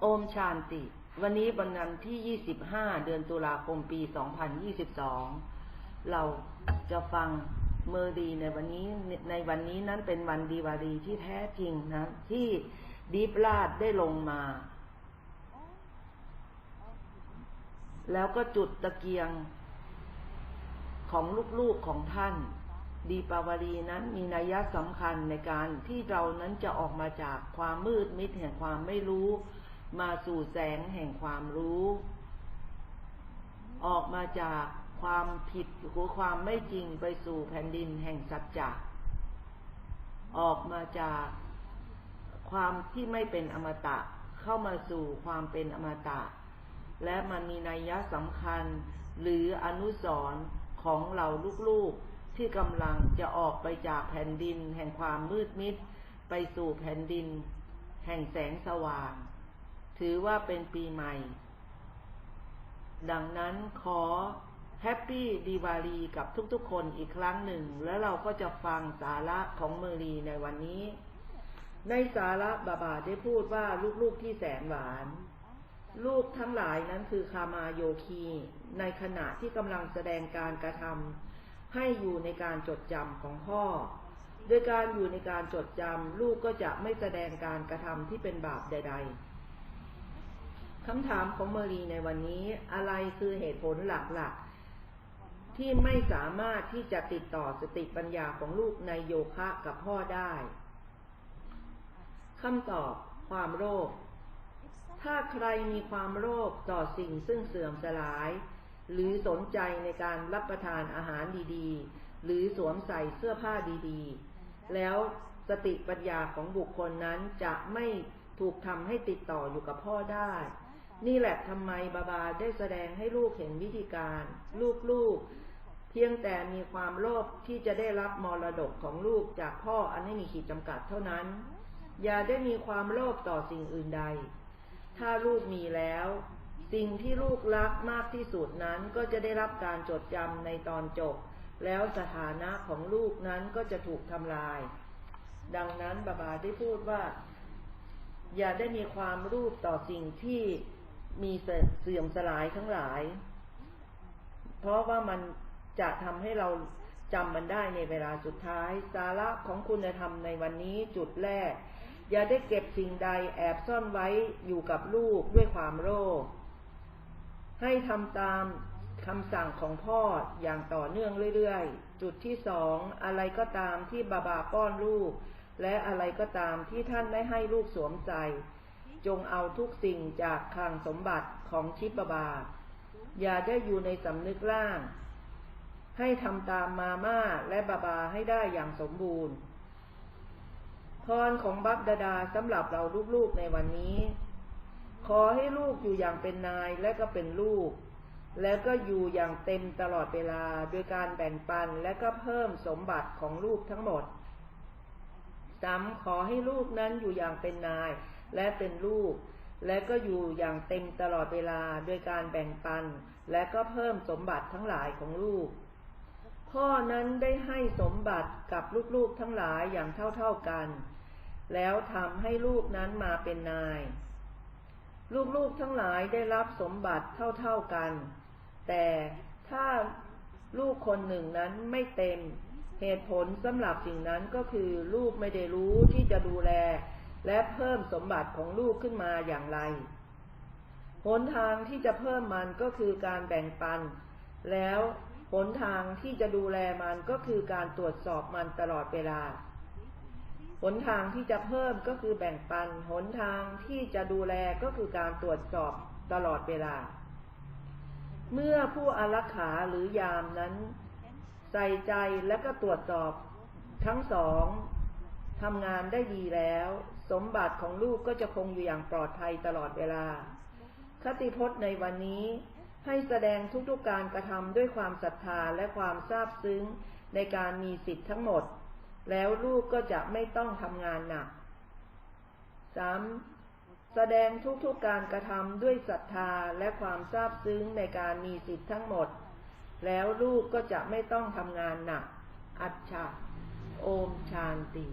โอมชานติ วันนี้วันนั้นที่ 25 เดือนตุลาคมปี 2022 เราจะฟังเมอร์ดีในวันนี้ในวันนี้นั้นเป็นวันดีวารีที่แท้จริงนะ ที่ดีปลาดได้ลงมา แล้วก็จุดตะเกียงของลูกๆของท่าน ดีปาวารีนั้นมีนัยสำคัญในการที่เรานั้นจะออกมาจากความมืดมิดแห่งความไม่รู้ มาสู่แสงแห่งความรู้ ออกมาจากความผิดหรือความไม่จริงไปสู่แผ่นดินแห่งสัจจะออกมาจากความที่ไม่เป็นอมตะเข้ามาสู่ความเป็นอมตะ และมันมีนัยยะสำคัญหรืออนุสรณ์ของเราลูกๆที่กำลังจะออกไปจากแผ่นดินแห่งความมืดมิด ไปสู่แผ่นดิน แห่งแสงสว่าง ถือว่าเป็นปีใหม่ ดังนั้นขอแฮปปี้ดีวารีกับทุกๆคนอีกครั้งหนึ่ง แล้วเราก็จะฟังสาระของเมรีในวันนี้ ในสาระบาบาได้พูดว่าลูกๆที่แสนหวาน ลูกทั้งหลายนั้นคือคามาโยคี ในขณะที่กำลังแสดงการกระทำให้อยู่ในการจดจำของพ่อ โดยการอยู่ในการจดจำลูกก็จะไม่แสดงการกระทำที่เป็นบาปใด ๆ คำถามของเมรีในวันนี้อะไรคือเหตุผลหลักๆ ที่ไม่สามารถที่จะติดต่อสติปัญญาของลูกในโยคะกับพ่อได้คำตอบความโลภถ้าใครมีความโลภต่อสิ่งซึ่งเสื่อมสลาย หรือสนใจในการรับประทานอาหารดีๆ หรือสวมใส่เสื้อผ้าดีๆ แล้วสติปัญญาของบุคคลนั้นจะไม่ถูกทำให้ติดต่ออยู่กับพ่อได้ นี่แหละทำไมบาบาได้แสดงให้ลูกเห็นวิธีการ ลูกๆ เพียงแต่มีความโลภที่จะได้รับมรดกของลูกจากพ่ออันไม่มีขีดจำกัดเท่านั้น อย่าได้มีความโลภต่อสิ่งอื่นใด ถ้าลูกมีแล้ว สิ่งที่ลูกรักมากที่สุดนั้นก็จะได้รับการจดจำในตอนจบ แล้วสถานะของลูกนั้นก็จะถูกทำลาย ดังนั้นบาบาได้พูดว่า อย่าได้มีความรูปต่อสิ่งที่ มีเสื่อมสลายทั้งหลาย เพราะว่ามันจะทำให้เราจำมันได้ในเวลาสุดท้าย สาระของคุณธรรมในวันนี้จุดแรก อย่าได้เก็บสิ่งใดแอบซ่อนไว้อยู่กับลูกด้วยความโลภให้ทำตามคำสั่งของพ่ออย่างต่อเนื่องเรื่อยๆ จุดที่สองอะไรก็ตามที่บาบาป้อนลูก และอะไรก็ตามที่ท่านได้ให้ลูกสวมใส่ จงเอาทุกสิ่งจากคลังสมบัติของชิปบา อย่าได้อยู่ในสำนึกล่าง ให้ทำตามมาม่าและบาบาให้ได้อย่างสมบูรณ์ พรของบัพดาดาสำหรับเราลูกๆในวันนี้ ขอให้ลูกอยู่อย่างเป็นนายและก็เป็นลูก แล้วก็อยู่อย่างเต็มตลอดเวลาโดยการแบ่งปันและก็เพิ่มสมบัติของลูกทั้งหมดซ้ำขอให้ลูกนั้นอยู่อย่างเป็นนาย และเป็นลูก และก็อยู่อย่างเต็มตลอดเวลาโดยการแบ่งปัน และก็เพิ่มสมบัติทั้งหลายของลูก พ่อนั้นได้ให้สมบัติกับลูกๆทั้งหลายอย่างเท่าๆกัน แล้วทำให้ลูกนั้นมาเป็นนาย ลูกๆทั้งหลายได้รับสมบัติเท่าๆกัน แต่ถ้าลูกคนหนึ่งนั้นไม่เต็ม เหตุผลสำหรับสิ่งนั้นก็คือลูกไม่ได้รู้ที่จะดูแล และเพิ่มสมบัติของลูกขึ้นมาอย่างไร หนทางที่จะเพิ่มมันก็คือการแบ่งปัน แล้วหนทางที่จะดูแลมันก็คือการตรวจสอบมันตลอดเวลา หนทางที่จะเพิ่มก็คือแบ่งปัน หนทางที่จะดูแลก็คือการตรวจสอบตลอดเวลา เมื่อผู้อารักขาหรือยามนั้น ใส่ใจและก็ตรวจสอบทั้งสองทำงานได้ดีแล้ว สมบัติของลูกก็จะคงอยู่อย่างปลอดภัยตลอดเวลา คติพจน์ในวันนี้ให้แสดงทุกๆการกระทำด้วยความศรัทธาและความซาบซึ้งในการมีสิทธิ์ทั้งหมด แล้วลูกก็จะไม่ต้องทำงานหนักสามแสดงทุกๆการกระทำด้วยศรัทธาและความซาบซึ้งในการมีสิทธิ์ทั้งหมด แล้วลูกก็จะไม่ต้องทำงานหนัก อัจฉาโอมชานติ